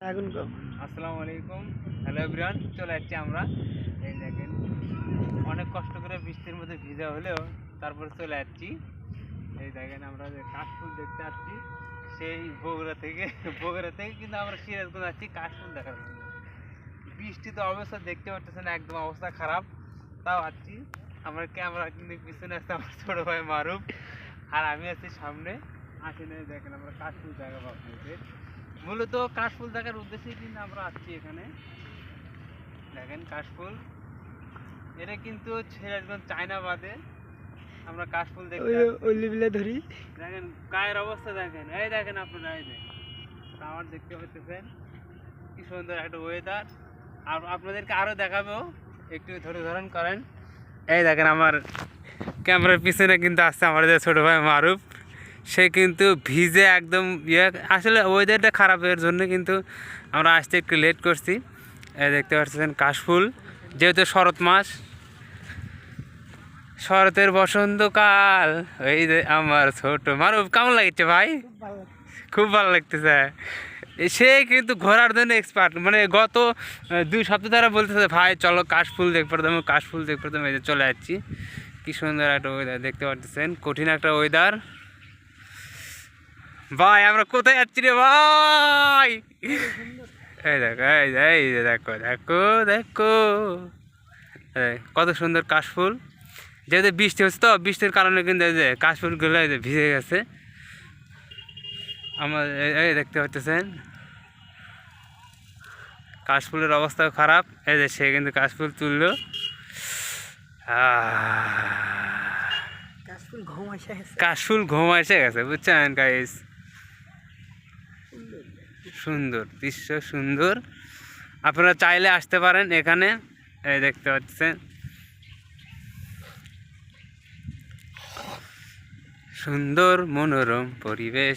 আসসালামু আলাইকুম hello everyone চলে যাচ্ছি আমরা। এই দেখেন, অনেক কষ্ট করে বৃষ্টির মধ্যে ভিজা হলেও তারপরে চলে যাচ্ছি এই দেখেন, আমরা যে কাশফুল দেখতে যাচ্ছি সেই বগুড়া থেকে বগুড়া থেকে কিন্তু আমরা সিরাজগঞ্জ যাচ্ছি কাশফুল দেখার জন্য। বৃষ্টি তো অবস্থা দেখতে পাচ্ছেন একদম অবস্থা খারাপ। তাও আছি আমার ক্যামেরা কিন্তু পিছনে আছে আমার ছোট ভাই মারুফ। আর আমি আছি সামনে। আসেন দেখেন, আমরা কাশফুল দেখা পাচ্ছি মূলত কাশফুল দেখার উদ্দেশ্যে কিন্তু আমরা আসছি এখানে। দেখেন কাশফুল। এটা কিন্তু সিরাজগঞ্জ চায়না বাদে আমরা কাশফুল আসছি। ধরি। দেখেন গায়ের অবস্থা দেখেন। এই দেখেন আপনারা এই দেখেন। আমার দেখতে পাচ্ছেন। কি সুন্দর একটা ওয়েদার আর আপনাদেরকে আরও দেখাবো। একটু ধরে ধরন করেন। এই দেখেন আমার ক্যামেরার পিছনে কিন্তু আসছে আমার যে ছোটো ভাই মারুফ। সে কিন্তু ভিজে একদম ইয়ে আসলে ওয়েদারটা খারাপের জন্য কিন্তু আমরা আসতে একটু লেট করছি। দেখতে পাচ্ছেন কাশফুল যেহেতু শরৎ মাস শরতের বসন্তকাল। এই যে আমার ছোট মারুফ কেমন লাগছে ভাই? খুব ভালো লাগতেছে। সে কিন্তু ঘোরার জন্য এক্সপার্ট মানে গত দুই সপ্তাহ ধরে বলতেছে ভাই চলো কাশফুল দেখতে পারতাম কাশফুল দেখতে পারতাম এই যে চলে যাচ্ছি। কি সুন্দর একটা ওয়েদার দেখতে পাচ্ছেন? কঠিন একটা ওয়েদার ভাই আমরা কোথায় যাচ্ছি রে ভাই? এই দেখো এই এই দেখো দেখো দেখো। কত সুন্দর কাশফুল। যেহেতু বৃষ্টি হচ্ছে তো বৃষ্টির কারণে কিন্তু এই যে কাশফুলগুলো এই যে ভিজে গেছে। আমার এই- দেখতে পাচ্ছেন। কাশফুলের অবস্থাও খারাপ। এই যে সে কিন্তু কাশফুল তুললো। কাশফুল ঘুম এসে গেছে। বুঝছেন গাইস সুন্দর দৃশ্য সুন্দর। আপনারা চাইলে আসতে পারেন এখানে। এই দেখতে পাচ্ছেন। সুন্দর মনোরম পরিবেশ।